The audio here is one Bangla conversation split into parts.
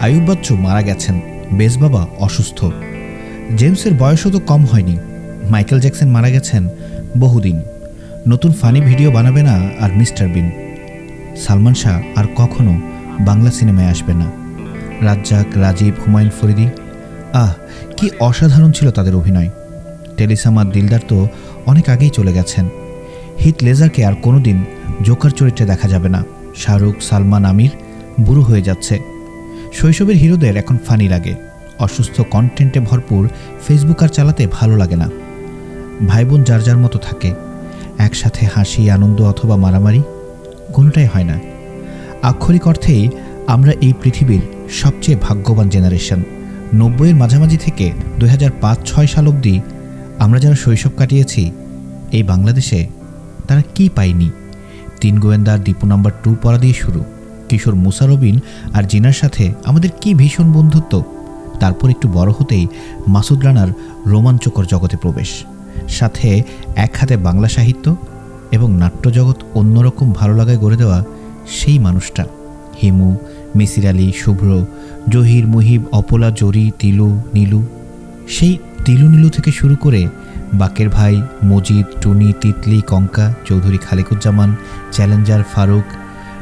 আয়ুব বাচ্চু মারা গেছেন। বেস বাবা অসুস্থ। জেমসের বয়সও তো কম হয়নি। মাইকেল জ্যাকসন মারা গেছেন বহুদিন। নতুন ফানি ভিডিও বানাবে না আর মিস্টার বিন। সালমান শাহ আর কখনো বাংলা সিনেমায় আসবে না। রাজ্জাক, রাজীব, হুমায়ুন ফরিদি, আহ, কি অসাধারণ ছিল তাদের অভিনয়। টেলিসামার দিলদার তো অনেক আগেই চলে গেছেন। হিট লেজারকে আর কোনোদিন জোকার চরিত্রে দেখা যাবে না। শাহরুখ, সালমান, আমির বুড়ো হয়ে যাচ্ছে। শৈশবের হিরোদের এখন ফানি লাগে। অসুস্থ কন্টেন্টে ভরপুর ফেসবুক আর চালাতে ভালো লাগে না। ভাই বোন যার যার মতো থাকে। একসাথে হাসি, আনন্দ অথবা মারামারি কোনোটাই হয় না। আক্ষরিক অর্থেই আমরা এই পৃথিবীর সবচেয়ে ভাগ্যবান জেনারেশন নব্বইয়ের মাঝামাঝি থেকে দুই হাজার পাঁচ, ছয় সাল অবধি আমরা যারা শৈশব কাটিয়েছি, এই বাংলাদেশে তারা কি পায়নি? তিন গোয়েন্দার দীপু নাম্বার টু পড়া দিয়ে শুরু। কিশোর মুসারবিন আর জিনার সাথে আমাদের কি ভীষণ বন্ধুত্ব? তারপর একটু বড় হতেই মাসুদ রানার রোমাঞ্চকর জগতে প্রবেশ। সাথে এক হাতে বাংলা সাহিত্য এবং নাট্যজগৎ অন্যরকম ভালো লাগায় গড়ে দেওয়া সেই মানুষটা। হিমু, মিসির আলী, শুভ্র, জহির, মুহিব, অপলা, জরি, তিলু, নীলু। সেই তিলু নীলু থেকে শুরু করে বাকের ভাই মজিদ, টুনি, তিতলি, কঙ্কা, চৌধুরী খালেকুজ্জামান, চ্যালেঞ্জার ফারুক,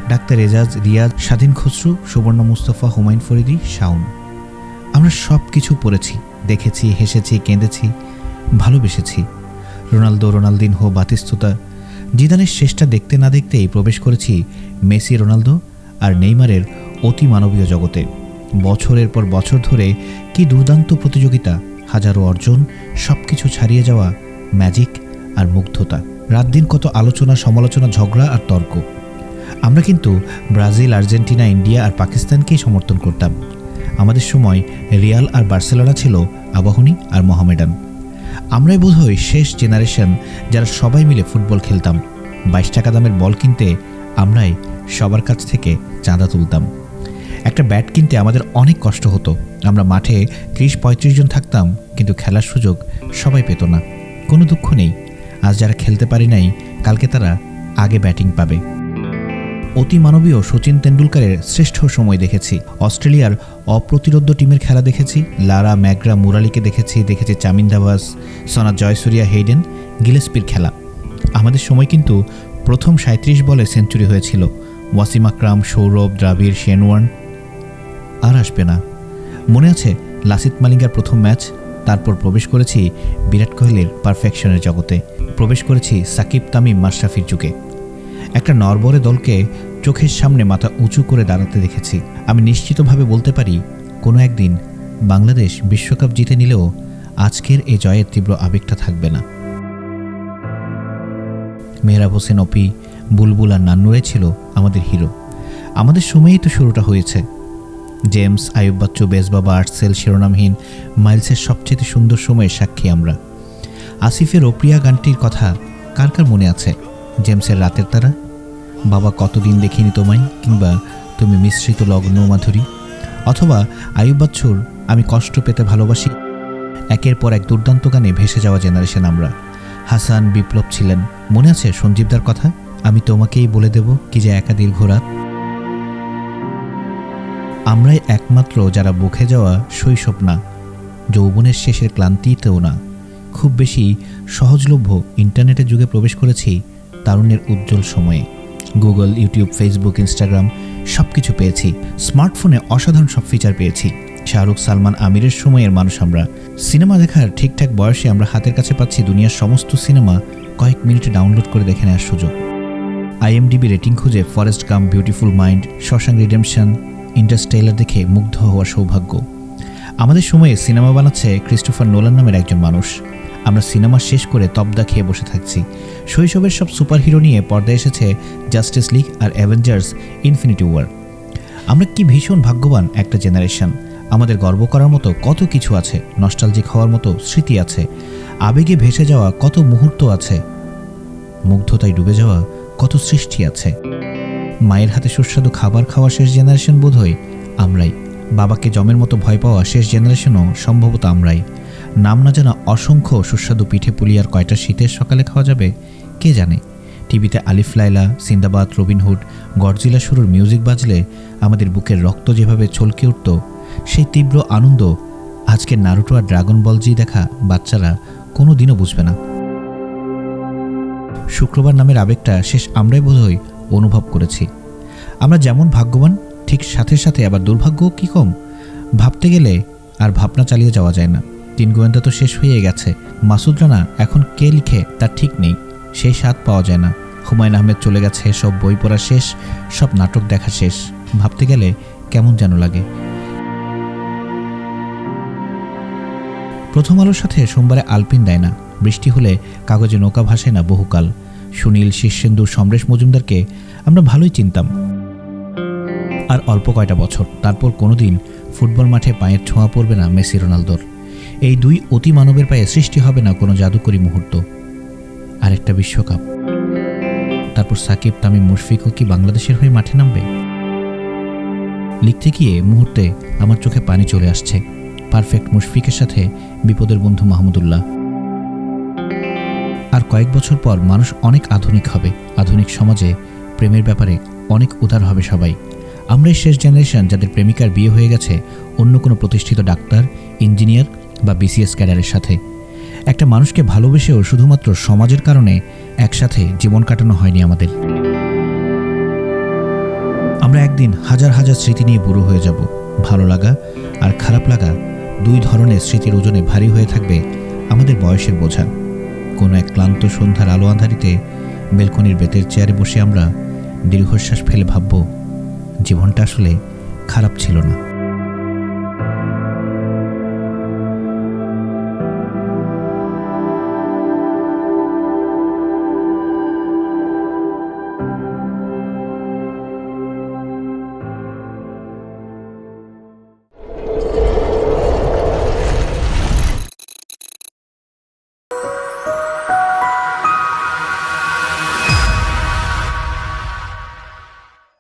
ডাক্তার এজাজ, রিয়াজ, স্বাধীন খসরু, সুবর্ণ মুস্তফা, হুমায়ুন ফরিদি শাউন আমরা সব কিছু পড়েছি, দেখেছি, হেসেছি, কেঁদেছি, ভালোবেসেছি। রোনালদো রোনালদিন হো বাতিস্তুতা, জিদানের শেষটা দেখতে না দেখতেই প্রবেশ করেছি মেসি, রোনালদো আর নেইমারের অতি মানবীয় জগতে। বছরের পর বছর ধরে কি দুর্দান্ত প্রতিযোগিতা হাজারো অর্জন সব কিছু ছাড়িয়ে যাওয়া ম্যাজিক আর মুগ্ধতা। রাত দিন কত আলোচনা, সমালোচনা, ঝগড়া আর তর্ক। আমরা কিন্তু ব্রাজিল, আর্জেন্টিনা, ইন্ডিয়া আর পাকিস্তানকেই সমর্থন করতাম। আমাদের সময় রিয়াল আর বার্সেলোনা ছিল আবাহনী আর মোহামেডান। আমরাই বোধহয় শেষ জেনারেশন যারা সবাই মিলে ফুটবল খেলতাম। বাইশ টাকা দামের বল কিনতে আমরাই সবার কাছ থেকে চাঁদা তুলতাম। একটা ব্যাট কিনতে আমাদের অনেক কষ্ট হতো। আমরা মাঠে ত্রিশ পঁয়ত্রিশ জন থাকতাম, কিন্তু খেলার সুযোগ সবাই পেত না। কোনো দুঃখ নেই। আজ যারা খেলতে পারি নাই, কালকে তারা আগে ব্যাটিং পাবে। অতি মানবীয় সচিন তেন্ডুলকারের শ্রেষ্ঠ সময় দেখেছি। অস্ট্রেলিয়ার অপ্রতিরোধ্য টিমের খেলা দেখেছি। লারা ম্যাগ্রা মুরালিকে দেখেছি দেখেছি চামিন দাবাস সনা জয়সুরিয়া হেইডেন, গিলেসপির খেলা। আমাদের সময় কিন্তু প্রথম সাঁত্রিশ বলে সেঞ্চুরি হয়েছিল। ওয়াসিম আকরাম, সৌরভ, দ্রাবিড়, শেনওয়ার্ন আর আসবে না। মনে আছে লাসিত মালিঙ্গার প্রথম ম্যাচ? তারপর প্রবেশ করেছি বিরাট কোহলির পারফেকশনের জগতে। প্রবেশ করেছি সাকিব তামিম মাশরাফির যুগে। একটা নরবরে দলকে চোখের সামনে মাথা উঁচু করে দাঁড়াতে দেখেছি। আমি নিশ্চিতভাবে বলতে পারি, কোনো একদিন বাংলাদেশ বিশ্বকাপ জিতে নিলেও আজকের এই জয়ের তীব্র আবেগটা থাকবে না। মেহরাব হোসেন, অপি, বুলবুল আর নান্নুরাই ছিল আমাদের হিরো। আমাদের সময়েই তো শুরুটা হয়েছে। জেমস আয়ুব বাচ্চু বেসবাবা আর্টসেল, শিরোনামহীন, মাইলসের সবচেয়ে সুন্দর সময়ের সাক্ষী আমরা। আসিফের ওপ্রিয়া গানটির কথা কার কার মনে আছে? জেমসের রাতের তারা? বাবা কতদিন দেখিনি তোমায়? কিংবা তুমি মিশ্রিত লগ্ন, মাধুরী? অথবা আয়ুব বাচ্চুর আমি কষ্ট পেতে ভালোবাসি? একের পর এক দুর্দান্ত গানে ভেসে যাওয়া জেনারেশন আমরা। হাসান বিপ্লব ছিলেন। মনে আছে সঞ্জীবদার কথা? আমি তোমাকেই বলে দেব কি যে একা দীর্ঘ রাত আমরাই একমাত্র যারা বুকে যাওয়া শৈশব না, যৌবনের শেষের ক্লান্তিতেও না। খুব বেশি সহজলভ্য ইন্টারনেটের যুগে প্রবেশ করেছি তারুণ্যের উজ্জ্বল সময়ে। গুগল, ইউটিউব, ফেসবুক, ইনস্টাগ্রাম সব কিছু পেয়েছি। স্মার্টফোনে অসাধারণ সব ফিচার পেয়েছি। শাহরুখ, সালমান, আমিরের সময়ের মানুষ আমরা। সিনেমা দেখার ঠিকঠাক বয়সে আমরা হাতের কাছে পাচ্ছি দুনিয়ার সমস্ত সিনেমা কয়েক মিনিটে ডাউনলোড করে দেখে নেওয়ার সুযোগ। আইএমডিবি রেটিং খুঁজে Forrest Gump, beautiful mind Shawshank Redemption Interstellar দেখে মুগ্ধ হওয়ার সৌভাগ্য। আমাদের সময়ে সিনেমা বানাচ্ছে ক্রিস্টোফার নোলান নামের একজন মানুষ। আমরা সিনেমা শেষ করে তবদা খেয়ে বসে থাকছি। শৈশবের সব সুপারহিরো নিয়ে পর্দায় এসেছে জাস্টিস লিগ আর অ্যাভেঞ্জার্স ইনফিনিটি ওয়ার। আমরা কি ভীষণ ভাগ্যবান একটা জেনারেশন। আমাদের গর্ব করার মতো কত কিছু আছে, নস্টালজিক হওয়ার মতো স্মৃতি আছে। আবেগে ভেসে যাওয়া কত মুহূর্ত আছে। মুগ্ধতায় ডুবে যাওয়া কত সৃষ্টি আছে। মায়ের হাতে সুস্বাদু খাবার খাওয়া শেষ জেনারেশন বোধ হয় আমরাই। বাবাকে জমের মতো ভয় পাওয়া শেষ জেনারেশনও সম্ভবত আমরাই। নাম না জানা অসংখ্য সুস্বাদু পিঠে পুলি আর কয়টা শীতের সকালে খাওয়া যাবে, কে জানে? টিভিতে Alif Laila Sindbad Robin Hood Godzilla শুরুর মিউজিক বাজলে আমাদের বুকের রক্ত যেভাবে ছলকে উঠত, সেই তীব্র আনন্দ আজকের নারুটো আর ড্রাগন বল জি দেখা বাচ্চারা কোনো দিনও বুঝবে না। শুক্রবার নামের আবেগটা শেষ আমরাই বোধহয় অনুভব করেছি। আমরা যেমন ভাগ্যবান, ঠিক সাথে সাথে আবার দুর্ভাগ্যও কি কম? ভাবতে গেলে আর ভাবনা চালিয়ে যাওয়া যায় না। তিন গোয়েন্দা তো শেষ হয়ে গেছে। মাসুদ রানা এখন কে লিখে তার ঠিক নেই। সেই স্বাদ পাওয়া যায় না। হুমায়ুন আহমেদ চলে গেছে, সব বই পড়া শেষ, সব নাটক দেখা শেষ। ভাবতে গেলে কেমন যেন লাগে। প্রথম আলোর সাথে সোমবারে আলপিন দেয় না। বৃষ্টি হলে কাগজে নৌকা ভাসে না বহুকাল। সুনীল শীর্ষেন্দুর সমরেশ মজুমদারকে আমরা ভালোই চিনতাম। আর অল্প কয়টা বছর, তারপর কোনোদিন ফুটবল মাঠে পায়ের ছোঁয়া পড়বে না মেসি, রোনালদোর। এই দুই অতি মানবের পায়ে সৃষ্টি হবে না কোনো জাদুকরী মুহূর্ত। আর একটা বিশ্বকাপ। তারপর সাকিব, তামিম, মুশফিকও কি বাংলাদেশের হয়ে মাঠে নামবে? লিখতে গিয়ে মুহূর্তে আমার চোখে পানি চলে আসছে। পারফেক্ট মুশফিকের সাথে বিপদের বন্ধু মাহমুদুল্লাহ আর কয়েক বছর পর মানুষ অনেক আধুনিক হবে। আধুনিক সমাজে প্রেমের ব্যাপারে অনেক উদার হবে সবাই। আমরাই শেষ জেনারেশন যাদের প্রেমিকার বিয়ে হয়ে গেছে, অন্য কোনো প্রতিষ্ঠিত ডাক্তার, ইঞ্জিনিয়ার বা বিসিএস ক্যাডারের সাথে। একটা মানুষকে ভালোবেসেও শুধুমাত্র সমাজের কারণে একসাথে জীবন কাটানো হয়নি আমাদের। আমরা একদিন হাজার হাজার স্মৃতি নিয়ে বুড়ো হয়ে যাব। ভালো লাগা আর খারাপ লাগা দুই ধরনের স্মৃতির ওজনে ভারী হয়ে থাকবে আমাদের বয়সের বোঝা। কোনো এক ক্লান্ত সন্ধ্যার আলো আঁধারিতে বেলকনির বেতের চেয়ারে বসে আমরা দীর্ঘশ্বাস ফেলে ভাবব, জীবনটা আসলে খারাপ ছিল না।